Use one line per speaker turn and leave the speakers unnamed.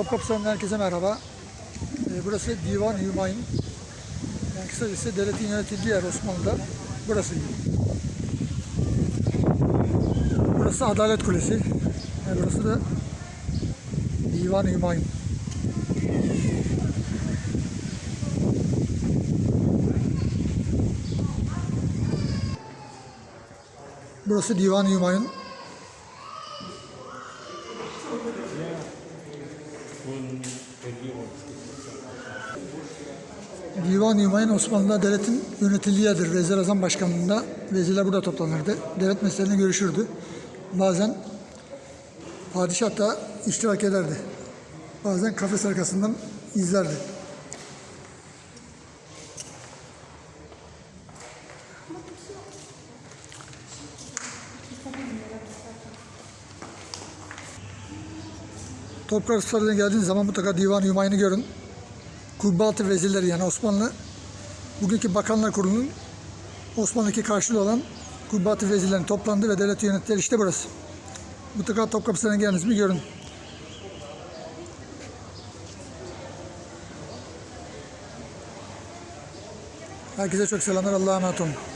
Topkapı Sarayı'ndan herkese merhaba. Ee, burası Divan Hümayun. Yani kısacası devletin yönetildiği yer Osmanlı'da. Burası. Burası Adalet Kulesi. Yani burası da Divan Hümayun. Burası Divan Hümayun. Divan Hümayun Osmanlı'da devletin yönetildiği yerdir. Vezir Azam Başkanlığı'nda vezirler burada toplanırdı. Devlet meselelerini görüşürdü. Bazen padişah da iştirak ederdi. Bazen kafes arkasından izlerdi. Topkapı Sarayı'na geldiğiniz zaman mutlaka Divan Hümayun'u görün. Kubbe-altı vezirleri yani Osmanlı bugünkü Bakanlar Kurulu'nun Osmanlı'daki karşılığı olan Kubbe-altı vezirlerin toplandığı ve devlet yönettikleri işte burası. Mutlaka Topkapı Sarayı'na geldiğiniz mi görün. Herkese çok selamlar. Allah'a emanet olun.